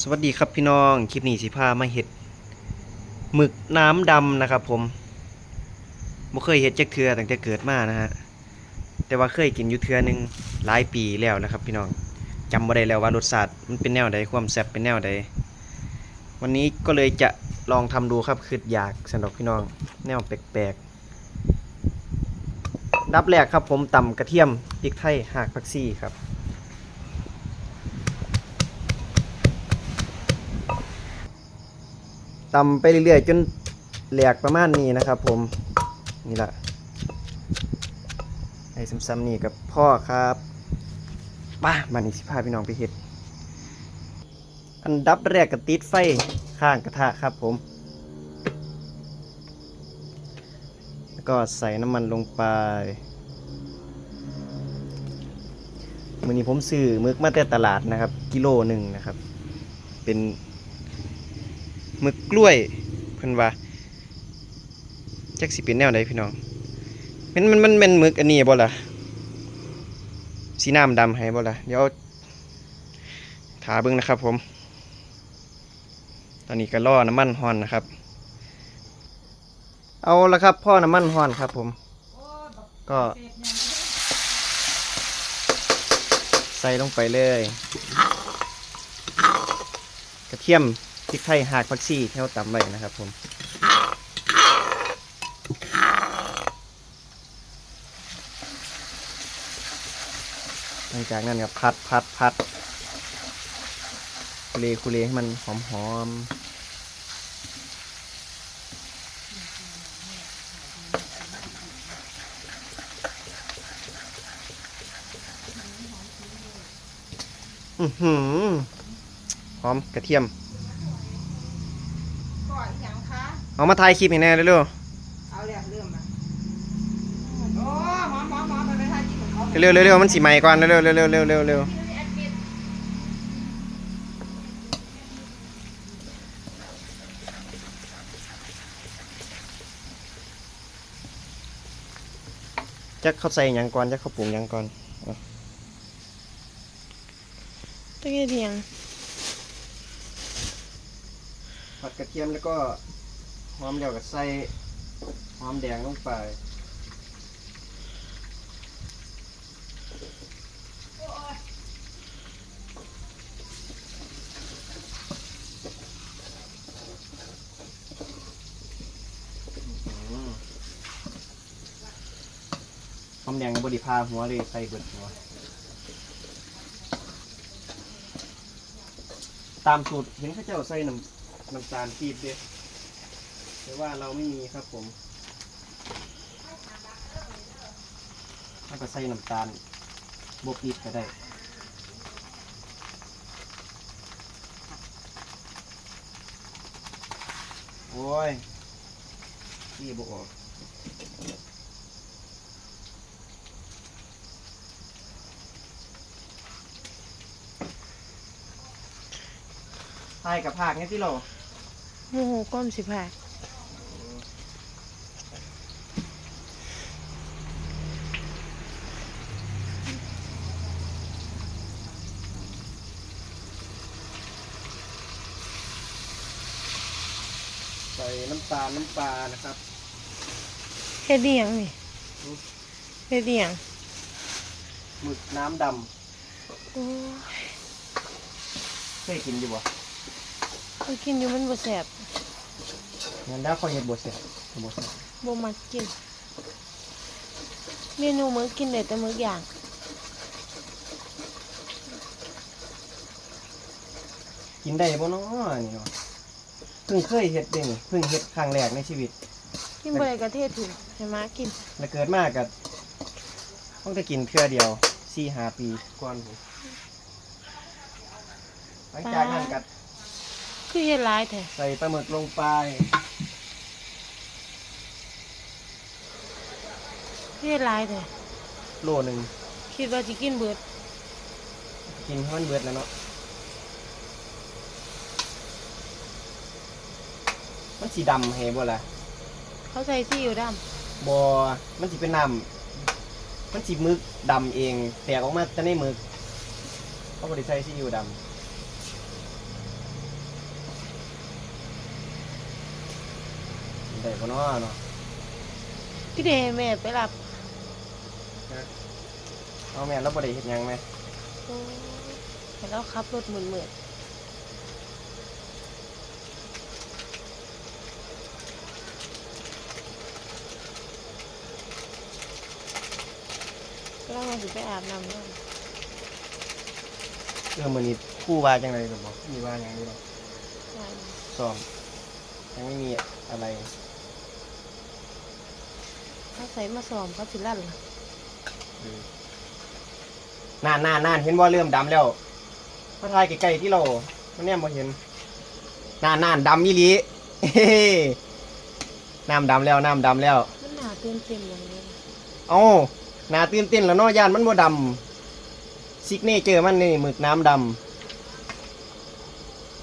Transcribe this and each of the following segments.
สวัสดีครับพี่น้อง คลิปนี้สิพามาเห็ดหมึกน้ำดำนะครับผมบ่เคยเห็ดจักเทือตั้งแต่เกิดมานะฮะ แต่ว่าเคยกินอยู่เทือหนึงหลายปีแล้วนะครับ พี่น้องจำบ่ได้แล้วว่ารสชาติมันเป็นแนวใดความแซ่บเป็นแนวใด วันนี้ก็เลยจะลองทำดูครับคืออยากสำหรับพี่น้องแนวแปลกๆดับแรกครับผมตำกระเทียมพริกไทยหากผักชีครับ ตำไปเรื่อยๆ จนแหลกประมาณนี้นะครับ ผมนี่แหละไอ้ซ้ำๆนี่กับพ่อครับป้ามานี่สิพาพี่น้องไปเห็ด อันดับแรกก็ติดไฟข้างกระทะครับผม แล้วก็ใส่น้ำมันลงไปมือนี้ผมซื้อมึกมาแต่ตลาดนะครับ กิโลหนึ่งนะครับ เป็น มึกกล้วยเพิ่นว่าจักสิเป็นแนวใดพี่น้องมันมันมันเป็นมึกอันนี้บ่ล่ะสีน้ำดำให้บ่ล่ะเดี๋ยวถาเบิ่งนะครับผม ตอนนี้ก็ล่อน้ำมันฮอนนะครับ เอาละครับพ่อน้ำมันฮอนครับผม ก็ใส่ลงไปเลย กระเทียม ริกไทยหากผักชีที่เราตำไว้นะครับผมหลังจากนั้นก็พัดพัดพัดคุเลคุเลให้มันหอมหอมอือหือหอมกระเทียม ก่อนอย่างคะ เอามาถ่ายคลิปให้แน่เร็วเอาเรื่องเรื่องมาโอ้หมอหมอหมอไปไปทานที่ของเขาๆเร็วๆเร็วๆมันสีใหม่ก่อนเร็วๆเร็วๆเร็วๆเร็วๆเร็วๆจักเข้าใส่หยังก่อนจักเข้าปรุงหยังก่อนตะเกียบเทียงผัดกระเทียมแล้วก็ หอมเดียวกับใส่หอมแดงลงไปหอมแดงบบไดีพาหัวเลยใส่เบิดหัวตามสูตรเห็นข้าเจ้าใส่น้ำน้ำตาลปี๊บเด้ แต่ว่าเราไม่มีครับผมถ้าก็ใส่น้ำตาลบวปี๊บก็ได้โอ้ยนี่บออกทายกับภาคเนี่ยที่เรา โมโหก้มสิพาก น้ำตาลน้ำปลานะครับเฮ็ดเดียงนี่อืมเฮ็ดเดียงหมึกน้ำดโอ้ยำเคยกินอยู่บ่ไปกินอยู่มันบ่แซ่บงั้นแล้วเขาเห็ดบดเสร็จบดเสร็จบ่มักกิน เมนูมื้อกินได้แต่มื้ออย่างกินได้บ่เนาะนี่เนาะ เพิ่งเคยเห็ดเด้นี่เพิ่งเห็ดครั้งแรกในชีวิต กินบ่ได้ก็เทศถิ่นให้มากินแล้วเกิดมากับต้องจะกินเทื่อเดียวสี่ห้าปีก่อนผมหลังจากนั้นก็คือเฮ็ดหลายแท้ใส่ปลาหมึกลงไปคือเฮ็ดหลายแท้โลหนึ่งคิดว่าสิกินเบิด กินให้มันเบิดแล้วเนาะ มันสีดำเห้บ่ละเขาใส่ซี่อยู่ดำบ่มันสีเป็นน้ำมันสีมึกดำเองแตกออกมาจะได้มึกเขาบริใช้สีอิ๊วดำได้ก็น้อเนาะำพี่เดย์แม่ไปรับเอาแม่แล้วบริเห็นยังไหมเห็นแล้วขับรถเหมือนเหมือน เรามาสิไปอาบน้ำด้วยเรื่องมื้อนี้ครู่ว่าจังไดก็บ่มีว่าหยังอยู่ดอกซ้อมยังไม่มีอะไรเขาใส่มาซ้อมเขาสิลั่นล่ะนานนานนานเห็นว่าเริ่มดำแล้วพระทายใกล้ๆที่เรามันเนี่ยบ่เห็นนานนานดำอีหลีเฮ้น้ำดำแล้วน้ำดำแล้วมันหนาเต็มเต็มอย่างนี้เอ้า หนาตื่นเต้นแล้วเนาะย่านมันบ่ดำซิกเนเจอร์มันนี่หมึกน้ำดำ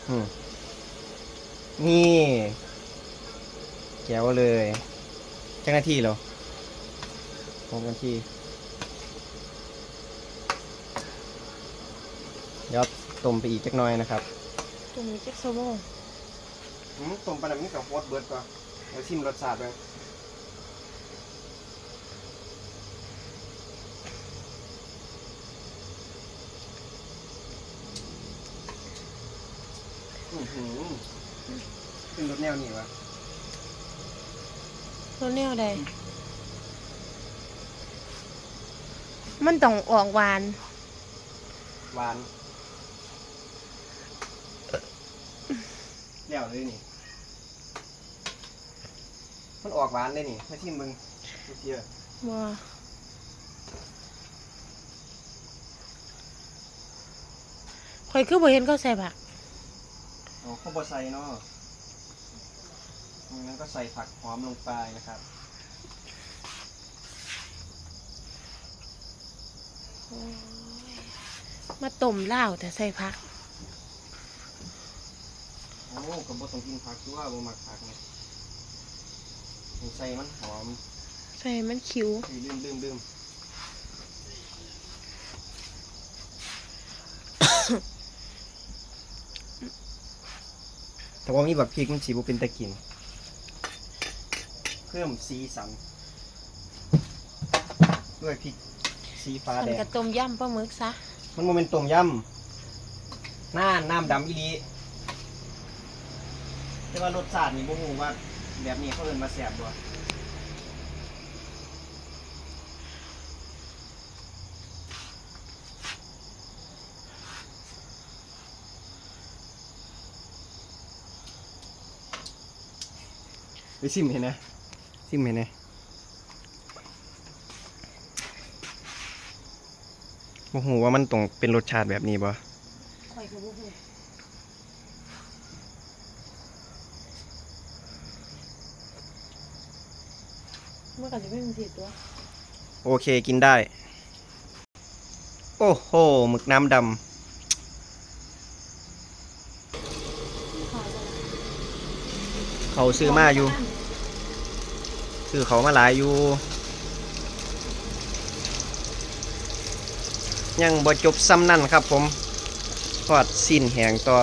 อืมนี่แก้วเลยจังนาทีเหรอหกนาทีเดี๋ยวต้มไปอีกจักหน่อยนะครับตรงนี้จักสมองอืมต้มปลาหนังกับโคตรเบิร์ดก่อนเดี๋ยวชิมรสชาติเลยอื้อหือ ขึ้นรสแนวนี้วะตัวแนวใดมันต้องออกหวาน หวานแล้วเลยนี่ มันออกหวานเลยนี่มาชิมมึงเชียบ่ข่อยคือบ่เห็นเขาใส่ผัก เอาข้าวบดใส่เนาะงั้นก็ใส่ผักหอมลงไปนะครับมาต้มเหล้าวแต่ใส่ผัก โอ้กับบต้องกินผักด้วยบ่มักผักเนี่ยใส่มันหอม ใส่มันคิ้วเฮ้ยลืมลืมลืม แต่ว่ามีแบบพริกมันสีบุเป็นตะกิน เพิ่มสีสัน ด้วยพริกสีฟ้ามันแดงกระต้มย่ำปลาหมึกซะ มันโมเมนต้มยำหน้าน้ำดำอีหลีแต่ว่ารสชาตินี่บ่ฮู้ว่าแบบนี้เขาเอิ้นมาแซ่บบ่ ไปซิมเห็นนะซิมเห็นนะบ่ฮู้ว่ามันต้องเป็นรสชาติแบบนี้บ่ข่อยก็บ่ฮู้มันก็จะไม่มีสิตัว โอเคกินได้ โอ้โหหมึกน้ำดำ เขาซื้อมาอยู่ ซื้อเขามาหลายอยู่ ยังบ่จบซ้ำนั่นครับผมทอดสิ้นแหงต่อ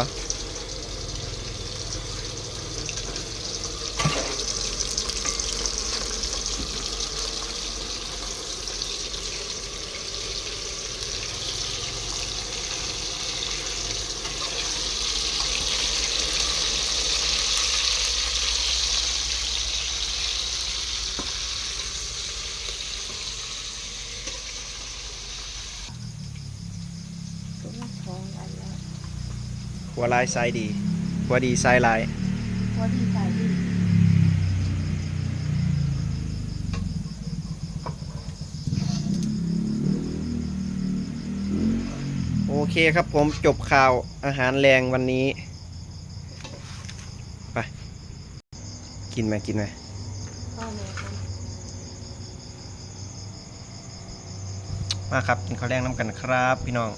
ตัวละสองอันแล้ว หัวลายไซดี หัวดีไซลายว่าดีใจดีโอเคครับผมจบข่าวอาหารแรงวันนี้ ไป กินไหมกินไหมพ่อแม่กันมาครับ กินข้าวแรงน้ำกันครับ พี่น้อง